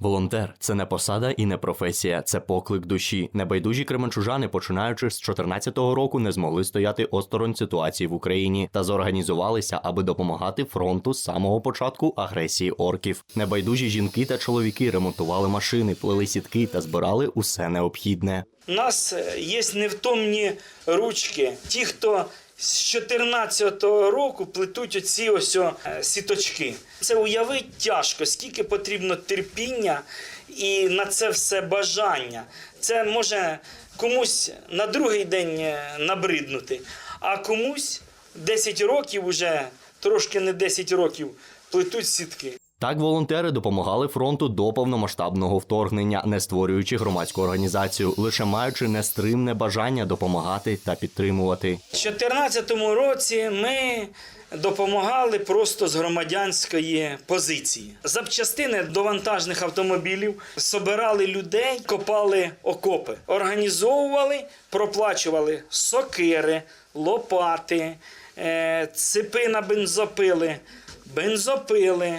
Волонтер це не посада і не професія, це поклик душі. Небайдужі кременчужани, починаючи з 14-го року, не змогли стояти осторонь ситуації в Україні та зорганізувалися, аби допомагати фронту з самого початку агресії орків. Небайдужі жінки та чоловіки ремонтували машини, плели сітки та збирали усе необхідне. У нас е, є невтомні ручки. Ті, хто з 14-го року плетуть оці ось е, сіточки. Це уявити тяжко, скільки потрібно терпіння і на це все бажання. Це може комусь на другий день е, набриднути, а комусь 10 років уже, трошки не 10 років, плетуть сітки. Так волонтери допомагали фронту до повномасштабного вторгнення, не створюючи громадську організацію, лише маючи нестримне бажання допомагати та підтримувати. У 2014 році ми допомагали просто з громадянської позиції. Запчастини до вантажних автомобілів собирали людей, копали окопи, організовували, проплачували сокири, лопати, е, цепи на бензопили, бензопили,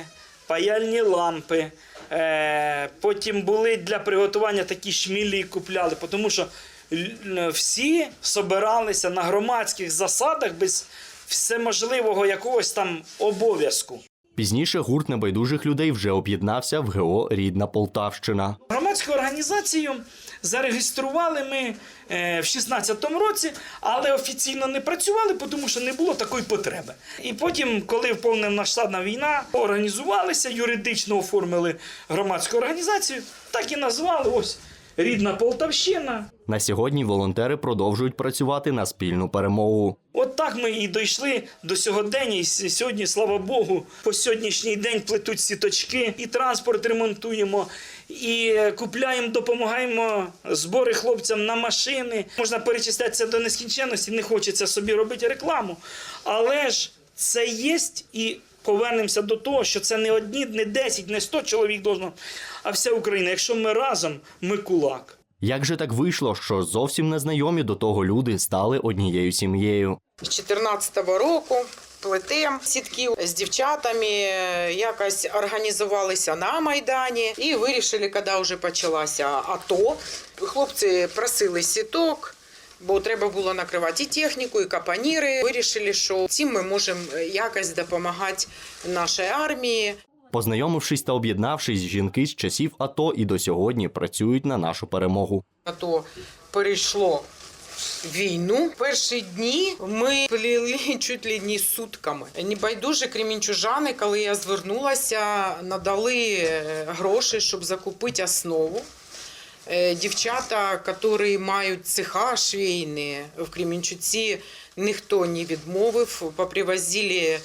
паяльні лампи. Е, Потім були для приготування такі шмілі купляли, тому що всі собиралися на громадських засадах без всеможливого якогось там обов'язку. Пізніше гурт небайдужих людей вже об'єднався в ГО Рідна Полтавщина. Громадську організацію зареєстрували ми е, в 16-му році, але офіційно не працювали, тому що не було такої потреби. І потім, коли повномасштабна війна, організувалися, юридично оформили громадську організацію, так і назвали ось Рідна Полтавщина. На сьогодні волонтери продовжують працювати на спільну перемогу. От так ми і дійшли до сьогодення. І сьогодні, слава Богу, по сьогоднішній день плетуть сіточки, і транспорт ремонтуємо, і купляємо, допомагаємо збори хлопцям на машини. Можна перечислятися до нескінченності, не хочеться собі робити рекламу. Але ж це є і. Повернемося до того, що це не одні, не 10, не 100 чоловік должно, а вся Україна. Якщо ми разом, ми кулак. Як же так вийшло, що зовсім незнайомі до того люди стали однією сім'єю? З 14-го року плетем сітки з дівчатами, якось організувалися на Майдані і вирішили, коли вже почалася АТО. Хлопці просили сіток. Бо треба було накривати і техніку, і капаніри. Вирішили, що цим ми можемо якось допомагати нашій армії. Познайомившись та об'єднавшись, жінки з часів АТО і до сьогодні працюють на нашу перемогу. АТО перейшло війну. Перші дні ми плели чуть ли не сутками. Небайдужі кремінчужани, коли я звернулася, надали е, гроші, щоб закупити основу. Е, Дівчата, які мають цеха швейні в Кремінчуці, ніхто не відмовив, попривозили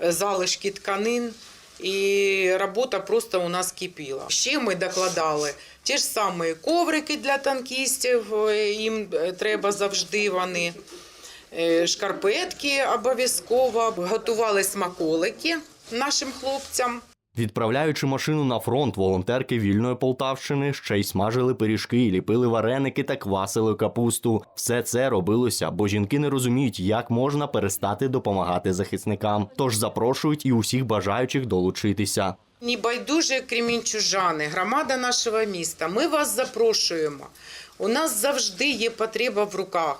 е, залишки тканин. І робота просто у нас кипіла. Ще ми докладали ті ж самі коврики для танкістів, е, їм треба завжди вони. Шкарпетки обов'язково, готували смаколики нашим хлопцям. Відправляючи машину на фронт, волонтерки вільної Полтавщини ще й смажили пиріжки, ліпили вареники та квасили капусту. Все це робилося, бо жінки не розуміють, як можна перестати допомагати захисникам. Тож запрошують і усіх бажаючих долучитися. Небайдужі кремінчужани, громада нашого міста. Ми вас запрошуємо. У нас завжди є потреба в руках.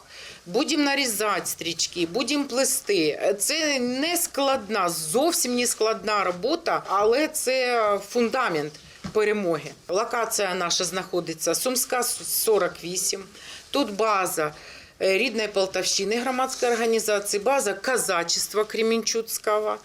Будемо нарізати стрічки, будемо плести. Це не складна, зовсім не складна робота, але це фундамент перемоги. Локація наша знаходиться Сумська 48. Тут база е, рідної Полтавщини громадської організації, база казачества Кремінчуцького.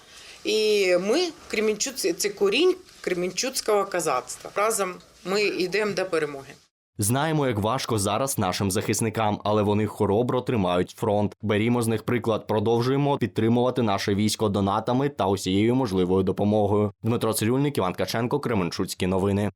І ми, Кремінчуці, це корінь Кремінчуцького казацтва. Разом ми йдемо до перемоги. Знаємо, як важко зараз нашим захисникам, але вони хоробро тримають фронт. Берімо з них приклад, продовжуємо підтримувати наше військо донатами та усією можливою допомогою. Дмитро Цирюльник, Іван Каченко, Кременчуцькі новини.